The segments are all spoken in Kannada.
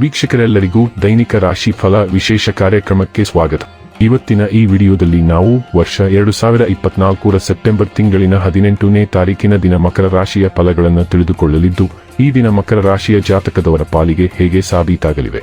ವೀಕ್ಷಕರೆಲ್ಲರಿಗೂ ದೈನಿಕ ರಾಶಿ ಫಲ ವಿಶೇಷ ಕಾರ್ಯಕ್ರಮಕ್ಕೆ ಸ್ವಾಗತ. ಇವತ್ತಿನ ಈ ವಿಡಿಯೋದಲ್ಲಿ ನಾವು ವರ್ಷ ಎರಡು ಸಾವಿರ ಇಪ್ಪತ್ನಾಲ್ಕರ ಸೆಪ್ಟೆಂಬರ್ ತಿಂಗಳಿನ ಹದಿನೆಂಟನೇ ತಾರೀಕಿನ ದಿನ ಮಕರ ರಾಶಿಯ ಫಲಗಳನ್ನು ತಿಳಿದುಕೊಳ್ಳಲಿದ್ದು, ಈ ದಿನ ಮಕರ ರಾಶಿಯ ಜಾತಕದವರ ಪಾಲಿಗೆ ಹೇಗೆ ಸಾಬೀತಾಗಲಿವೆ?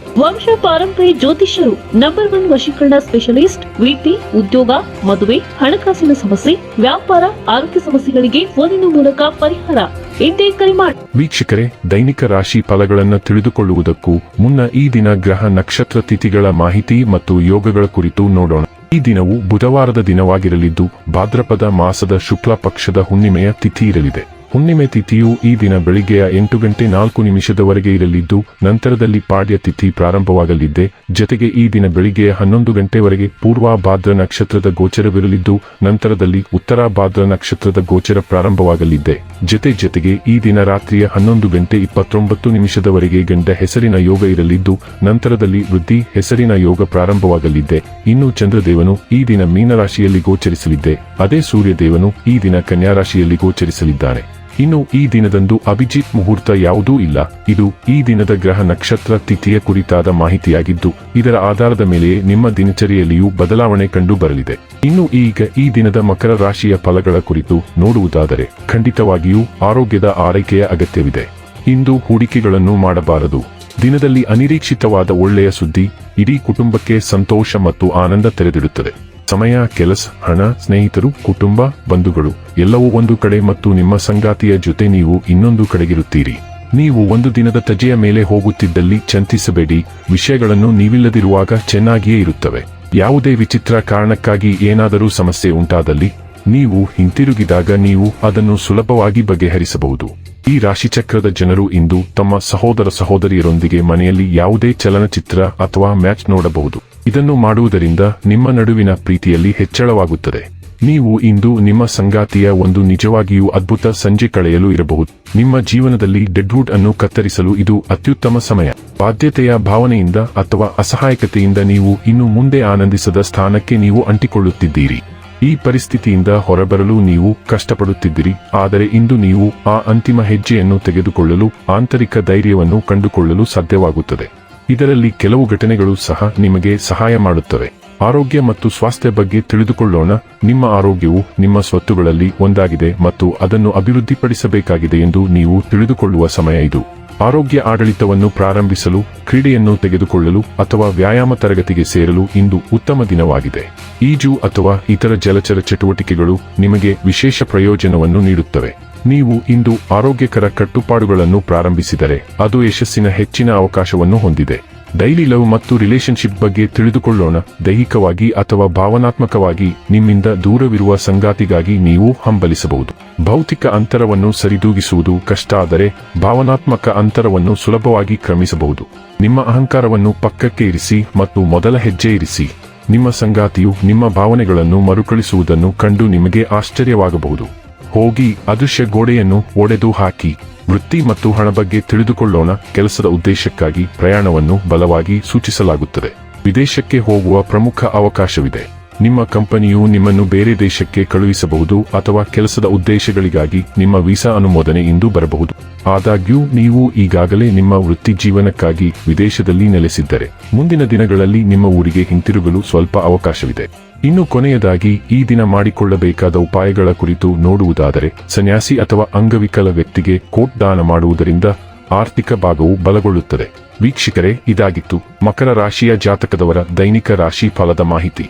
ವಂಶ ಪಾರಂಪರ್ಯ ಜ್ಯೋತಿಷ್ಯರು ನಂಬರ್ ಒನ್ ವಶೀಕರಣ ಸ್ಪೆಷಲಿಸ್ಟ್ ವೃತ್ತಿ ಉದ್ಯೋಗ, ಮದುವೆ, ಹಣಕಾಸಿನ ಸಮಸ್ಯೆ, ವ್ಯಾಪಾರ, ಆರೋಗ್ಯ ಸಮಸ್ಯೆಗಳಿಗೆ ಫೋನಿನ ಮೂಲಕ ಪರಿಹಾರ. ಇಂದೇ ಕರೆ ಮಾಡಿ ವೀಕ್ಷಕರೇ, ದೈನಿಕ ರಾಶಿ ಫಲಗಳನ್ನು ತಿಳಿದುಕೊಳ್ಳುವುದಕ್ಕೂ ಮುನ್ನ ಈ ದಿನ ಗ್ರಹ ನಕ್ಷತ್ರ ತಿಥಿಗಳ ಮಾಹಿತಿ ಮತ್ತು ಯೋಗಗಳ ಕುರಿತು ನೋಡೋಣ. ಈ ದಿನವು ಬುಧವಾರದ ದಿನವಾಗಿರಲಿದ್ದು, ಭಾದ್ರಪದ ಮಾಸದ ಶುಕ್ಲ ಪಕ್ಷದ ಹುಣ್ಣಿಮೆಯ ತಿಥಿ ಇರಲಿದೆ. ಹುಣ್ಣಿಮೆ ತಿಥಿಯು ಈ ದಿನ ಬೆಳಿಗ್ಗೆಯ ಎಂಟು ಗಂಟೆ ನಾಲ್ಕು ನಿಮಿಷದವರೆಗೆ ಇರಲಿದ್ದು, ನಂತರದಲ್ಲಿ ಪಾಡ್ಯ ತಿಥಿ ಪ್ರಾರಂಭವಾಗಲಿದ್ದೆ. ಜತೆಗೆ ಈ ದಿನ ಬೆಳಿಗ್ಗೆಯ ಹನ್ನೊಂದು ಗಂಟೆವರೆಗೆ ಪೂರ್ವ ಭಾದ್ರ ನಕ್ಷತ್ರದ ಗೋಚರವಿರಲಿದ್ದು, ನಂತರದಲ್ಲಿ ಉತ್ತರ ಭಾದ್ರ ನಕ್ಷತ್ರದ ಗೋಚರ ಪ್ರಾರಂಭವಾಗಲಿದ್ದೆ. ಜತೆ ಜೊತೆಗೆ ಈ ದಿನ ರಾತ್ರಿಯ ಹನ್ನೊಂದು ಗಂಟೆ ಇಪ್ಪತ್ತೊಂಬತ್ತು ನಿಮಿಷದವರೆಗೆ ಗಂಡ ಹೆಸರಿನ ಯೋಗ ಇರಲಿದ್ದು, ನಂತರದಲ್ಲಿ ವೃದ್ಧಿ ಹೆಸರಿನ ಯೋಗ ಪ್ರಾರಂಭವಾಗಲಿದ್ದೆ. ಇನ್ನು ಚಂದ್ರದೇವನು ಈ ದಿನ ಮೀನರಾಶಿಯಲ್ಲಿ ಗೋಚರಿಸಲಿದ್ದೆ. ಅದೇ ಸೂರ್ಯದೇವನು ಈ ದಿನ ಕನ್ಯಾರಾಶಿಯಲ್ಲಿ ಗೋಚರಿಸಲಿದ್ದಾನೆ. ಇನ್ನು ಈ ದಿನದಂದು ಅಭಿಜಿತ್ ಮುಹೂರ್ತ ಯಾವುದೂ ಇಲ್ಲ. ಇದು ಈ ದಿನದ ಗ್ರಹ ನಕ್ಷತ್ರ ತಿಥಿಯ ಕುರಿತಾದ ಮಾಹಿತಿಯಾಗಿದ್ದು, ಇದರ ಆಧಾರದ ಮೇಲೆಯೇ ನಿಮ್ಮ ದಿನಚರಿಯಲ್ಲಿಯೂ ಬದಲಾವಣೆ ಕಂಡು ಬರಲಿದೆ. ಇನ್ನು ಈಗ ಈ ದಿನದ ಮಕರ ರಾಶಿಯ ಫಲಗಳ ಕುರಿತು ನೋಡುವುದಾದರೆ, ಖಂಡಿತವಾಗಿಯೂ ಆರೋಗ್ಯದ ಆರೈಕೆಯ ಅಗತ್ಯವಿದೆ. ಇಂದು ಹೂಡಿಕೆಗಳನ್ನು ಮಾಡಬಾರದು. ದಿನದಲ್ಲಿ ಅನಿರೀಕ್ಷಿತವಾದ ಒಳ್ಳೆಯ ಸುದ್ದಿ, ಇಡೀ ಕುಟುಂಬಕ್ಕೆ ಸಂತೋಷ ಮತ್ತು ಆನಂದ ತೆರೆದಿಡುತ್ತದೆ. ಸಮಯ, ಕೆಲಸ, ಹಣ, ಸ್ನೇಹಿತರು, ಕುಟುಂಬ, ಬಂಧುಗಳು, ಎಲ್ಲವೂ ಒಂದು ಕಡೆ ಮತ್ತು ನಿಮ್ಮ ಸಂಗಾತಿಯ ಜೊತೆ ನೀವು ಇನ್ನೊಂದು ಕಡೆಗಿರುತ್ತೀರಿ. ನೀವು ಒಂದು ದಿನದ ತಜೆಯ ಮೇಲೆ ಹೋಗುತ್ತಿದ್ದಲ್ಲಿ ಚಿಂತಿಸಬೇಡಿ, ವಿಷಯಗಳನ್ನು ನೀವಿಲ್ಲದಿರುವಾಗ ಚೆನ್ನಾಗಿಯೇ ಇರುತ್ತವೆ. ಯಾವುದೇ ವಿಚಿತ್ರ ಕಾರಣಕ್ಕಾಗಿ ಏನಾದರೂ ಸಮಸ್ಯೆ ಉಂಟಾದಲ್ಲಿ ನೀವು ಹಿಂತಿರುಗಿದಾಗ ನೀವು ಅದನ್ನು ಸುಲಭವಾಗಿ ಬಗೆಹರಿಸಬಹುದು. ಈ ರಾಶಿಚಕ್ರದ ಜನರು ಇಂದು ತಮ್ಮ ಸಹೋದರ ಸಹೋದರಿಯರೊಂದಿಗೆ ಮನೆಯಲ್ಲಿ ಯಾವುದೇ ಚಲನಚಿತ್ರ ಅಥವಾ ಮ್ಯಾಚ್ ನೋಡಬಹುದು. ಇದನ್ನು ಮಾಡುವುದರಿಂದ ನಿಮ್ಮ ನಡುವಿನ ಪ್ರೀತಿಯಲ್ಲಿ ಹೆಚ್ಚಳವಾಗುತ್ತದೆ. ನೀವು ಇಂದು ನಿಮ್ಮ ಸಂಗಾತಿಯ ಒಂದು ನಿಜವಾಗಿಯೂ ಅದ್ಭುತ ಸಂಜೆ ಕಳೆಯಲು ಇರಬಹುದು. ನಿಮ್ಮ ಜೀವನದಲ್ಲಿ ಡೆಡ್ವುಡ್ ಅನ್ನು ಕತ್ತರಿಸಲು ಇದು ಅತ್ಯುತ್ತಮ ಸಮಯ. ಬಾಧ್ಯತೆಯ ಭಾವನೆಯಿಂದ ಅಥವಾ ಅಸಹಾಯಕತೆಯಿಂದ ನೀವು ಇನ್ನು ಮುಂದೆ ಆನಂದಿಸದ ಸ್ಥಾನಕ್ಕೆ ನೀವು ಅಂಟಿಕೊಳ್ಳುತ್ತಿದ್ದೀರಿ. ಈ ಪರಿಸ್ಥಿತಿಯಿಂದ ಹೊರಬರಲು ನೀವು ಕಷ್ಟಪಡುತ್ತಿದ್ದೀರಿ. ಆದರೆ ಇಂದು ನೀವು ಆ ಅಂತಿಮ ಹೆಜ್ಜೆಯನ್ನು ತೆಗೆದುಕೊಳ್ಳಲು ಆಂತರಿಕ ಧೈರ್ಯವನ್ನು ಕಂಡುಕೊಳ್ಳಲು ಸಾಧ್ಯವಾಗುತ್ತದೆ. ಇದರಲ್ಲಿ ಕೆಲವು ಘಟನೆಗಳು ಸಹ ನಿಮಗೆ ಸಹಾಯ ಮಾಡುತ್ತವೆ. ಆರೋಗ್ಯ ಮತ್ತು ಸ್ವಾಸ್ಥ್ಯ ಬಗ್ಗೆ ತಿಳಿದುಕೊಳ್ಳೋಣ. ನಿಮ್ಮ ಆರೋಗ್ಯವು ನಿಮ್ಮ ಸ್ವತ್ತುಗಳಲ್ಲಿ ಒಂದಾಗಿದೆ ಮತ್ತು ಅದನ್ನು ಅಭಿವೃದ್ಧಿಪಡಿಸಬೇಕಾಗಿದೆ ಎಂದು ನೀವು ತಿಳಿದುಕೊಳ್ಳುವ ಸಮಯ ಇದು. ಆರೋಗ್ಯ ಆಡಳಿತವನ್ನು ಪ್ರಾರಂಭಿಸಲು, ಕ್ರೀಡೆಯನ್ನು ತೆಗೆದುಕೊಳ್ಳಲು ಅಥವಾ ವ್ಯಾಯಾಮ ತರಗತಿಗೆ ಸೇರಲು ಇಂದು ಉತ್ತಮ ದಿನವಾಗಿದೆ. ಈಜು ಅಥವಾ ಇತರ ಜಲಚರ ಚಟುವಟಿಕೆಗಳು ನಿಮಗೆ ವಿಶೇಷ ಪ್ರಯೋಜನವನ್ನು ನೀಡುತ್ತವೆ. ನೀವು ಇಂದು ಆರೋಗ್ಯಕರ ಕಟ್ಟುಪಾಡುಗಳನ್ನು ಪ್ರಾರಂಭಿಸಿದರೆ ಅದು ಯಶಸ್ಸಿನ ಹೆಚ್ಚಿನ ಅವಕಾಶವನ್ನು ಹೊಂದಿದೆ. ಡೈಲಿ ಲವ್ ಮತ್ತು ರಿಲೇಶನ್ಶಿಪ್ ಬಗ್ಗೆ ತಿಳಿದುಕೊಳ್ಳೋಣ. ದೈಹಿಕವಾಗಿ ಅಥವಾ ಭಾವನಾತ್ಮಕವಾಗಿ ನಿಮ್ಮಿಂದ ದೂರವಿರುವ ಸಂಗಾತಿಗಾಗಿ ನೀವು ಹಂಬಲಿಸಬಹುದು. ಭೌತಿಕ ಅಂತರವನ್ನು ಸರಿದೂಗಿಸುವುದು ಕಷ್ಟ ಆದರೆ ಭಾವನಾತ್ಮಕ ಅಂತರವನ್ನು ಸುಲಭವಾಗಿ ಕ್ರಮಿಸಬಹುದು. ನಿಮ್ಮ ಅಹಂಕಾರವನ್ನು ಪಕ್ಕಕ್ಕೆ ಇರಿಸಿ ಮತ್ತು ಮೊದಲ ಹೆಜ್ಜೆ ಇರಿಸಿ. ನಿಮ್ಮ ಸಂಗಾತಿಯು ನಿಮ್ಮ ಭಾವನೆಗಳನ್ನು ಮರುಕಳಿಸುವುದನ್ನು ಕಂಡು ನಿಮಗೆ ಆಶ್ಚರ್ಯವಾಗಬಹುದು. ಹೋಗಿ ಅದೃಶ್ಯ ಗೋಡೆಯನ್ನು ಒಡೆದು ಹಾಕಿ. ವೃತ್ತಿ ಮತ್ತು ಹಣ ಬಗ್ಗೆ ತಿಳಿದುಕೊಳ್ಳೋಣ. ಕೆಲಸದ ಉದ್ದೇಶಕ್ಕಾಗಿ ಪ್ರಯಾಣವನ್ನು ಬಲವಾಗಿ ಸೂಚಿಸಲಾಗುತ್ತದೆ. ವಿದೇಶಕ್ಕೆ ಹೋಗುವ ಪ್ರಮುಖ ಅವಕಾಶವಿದೆ. ನಿಮ್ಮ ಕಂಪನಿಯು ನಿಮ್ಮನ್ನು ಬೇರೆ ದೇಶಕ್ಕೆ ಕಳುಹಿಸಬಹುದು ಅಥವಾ ಕೆಲಸದ ಉದ್ದೇಶಗಳಿಗಾಗಿ ನಿಮ್ಮ ವೀಸಾ ಅನುಮೋದನೆ ಇಂದು ಬರಬಹುದು. ಆದಾಗ್ಯೂ, ನೀವು ಈಗಾಗಲೇ ನಿಮ್ಮ ವೃತ್ತಿ ಜೀವನಕ್ಕಾಗಿ ವಿದೇಶದಲ್ಲಿ ನೆಲೆಸಿದ್ದರೆ. ಮುಂದಿನ ದಿನಗಳಲ್ಲಿ ನಿಮ್ಮ ಊರಿಗೆ ಹಿಂತಿರುಗಲು ಸ್ವಲ್ಪ ಅವಕಾಶವಿದೆ. ಇನ್ನು ಕೊನೆಯದಾಗಿ, ಈ ದಿನ ಮಾಡಿಕೊಳ್ಳಬೇಕಾದ ಉಪಾಯಗಳ ಕುರಿತು ನೋಡುವುದಾದರೆ, ಸನ್ಯಾಸಿ ಅಥವಾ ಅಂಗವಿಕಲ ವ್ಯಕ್ತಿಗೆ ಕೋಟ್ ದಾನ ಮಾಡುವುದರಿಂದ ಆರ್ಥಿಕ ಭಾಗವು ಬಲಗೊಳ್ಳುತ್ತದೆ. ವೀಕ್ಷಕರೇ, ಇದಾಗಿತ್ತು ಮಕರ ರಾಶಿಯ ಜಾತಕದವರ ದೈನಿಕ ರಾಶಿ ಫಲದ ಮಾಹಿತಿ.